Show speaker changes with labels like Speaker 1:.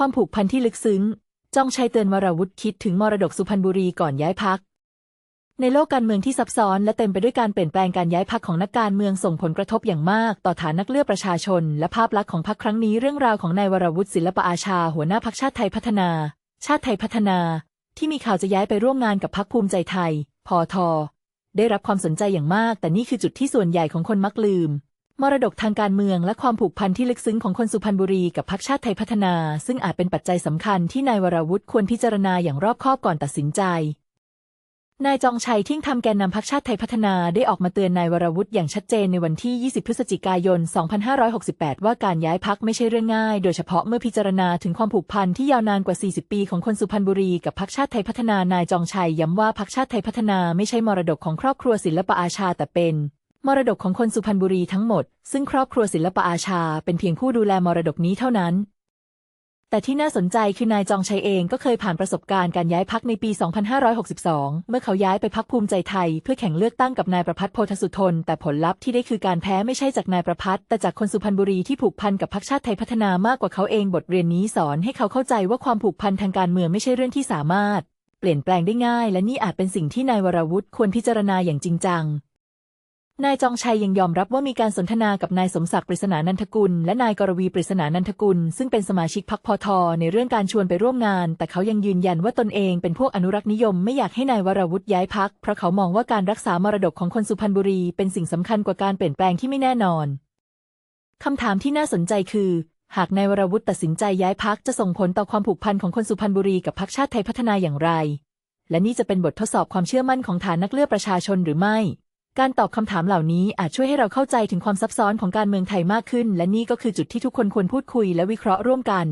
Speaker 1: ความผูกพันที่ลึกซึ้ง จ้องชัยเตือนวราวุธคิดถึงมรดกสุพรรณบุรีก่อนย้ายพัก ในโลกการเมืองที่ซับซ้อนและเต็มไปด้วยการเปลี่ยนแปลงการย้ายพักของนักการเมืองส่งผลกระทบอย่างมาก ต่อฐานนักเลือกประชาชน และภาพลักษณ์ของพรรครั้งนี้เรื่องราวของนายวราวุธศิลปอาชา หัวหน้าพรรคชาติไทยพัฒนา ชาติไทยพัฒนา ที่มีข่าวจะย้ายไปร่วมงานกับพรรคภูมิใจไทย พอทได้รับความสนใจอย่างมาก แต่นี่คือจุดที่ส่วนใหญ่ของคนมักลืม มรดกทางการเมืองและความผูกพันที่ลึกซึ้งของคนสุพรรณบุรีกับพรรคชาติไทยพัฒนา ซึ่งอาจเป็นปัจจัยสำคัญที่นายวราวุธควรพิจารณาอย่างรอบคอบก่อนตัดสินใจ นายจองชัยทิ้งทำแกนนำพรรคชาติไทยพัฒนาได้ออกมาเตือนนายวราวุธอย่างชัดเจนในวันที่ 20 พฤศจิกายน 2568 ว่าการย้ายพักไม่ใช่เรื่องง่าย โดยเฉพาะเมื่อพิจารณาถึงความผูกพันที่ยาวนานกว่า 40 ปีของคนสุพรรณบุรีกับพรรคชาติไทยพัฒนานายจองชัยย้ำว่าพรรคชาติไทยพัฒนาไม่ใช่มรดกของครอบครัวศิลปอาชาแต่เป็น มรดกของคนสุพรรณบุรีทั้งหมด ซึ่งครอบครัวศิลปอาชา เป็นเพียงผู้ดูแลมรดกนี้เท่านั้น แต่ที่น่าสนใจคือนายจองชัยเองก็เคยผ่านประสบการณ์การย้ายพักในปี 2562 เมื่อเขาย้ายไปพักภูมิใจไทย เพื่อแข่งเลือกตั้งกับนายประพัฒน์โพธสุทน แต่ผลลัพธ์ที่ได้คือการแพ้ไม่ใช่จากนายประพัฒน์แต่จากคนสุพรรณบุรีที่ผูกพันกับพรรคชาติไทยพัฒนามากกว่าเขาเองบทเรียนนี้สอนให้เขาเข้าใจว่าความผูกพันทางการเมืองไม่ใช่เรื่องที่สามารถ เปลี่ยนแปลงได้ง่าย และนี่อาจเป็นสิ่งที่นายวรวุธควรพิจารณาอย่างจริงจัง นายจองชัยยังยอมรับว่ามีการสนทนากับนายสมศักดิ์ปริศนานันทกุล และนายกรวีปริศนานันทกุล ซึ่งเป็นสมาชิกพรรคพอทอในเรื่องการชวนไปร่วมงาน แต่เขายังยืนยันว่าตนเองเป็นพวกอนุรักษ์นิยมไม่อยากให้นายวรวุธย้ายพักเพราะเขามองว่าการรักษามรดกของคนสุพรรณบุรี เป็นสิ่งสำคัญกว่าการเปลี่ยนแปลงที่ไม่แน่นอนคำถามที่น่าสนใจคือ หากนายวรวุธตัดสินใจย้ายพักจะส่งผลต่อความผูกพันของคนสุพรรณบุรีกับพรรคชาติไทยพัฒนาอย่างไร และนี่จะเป็นบททดสอบความเชื่อมั่นของฐานนักเลือกประชาชนหรือไม่ การตอบคำถามเหล่านี้อาจช่วยให้เราเข้าใจถึงความซับซ้อนของการเมืองไทยมากขึ้น และนี่ก็คือจุดที่ทุกคนควรพูดคุยและวิเคราะห์ร่วมกัน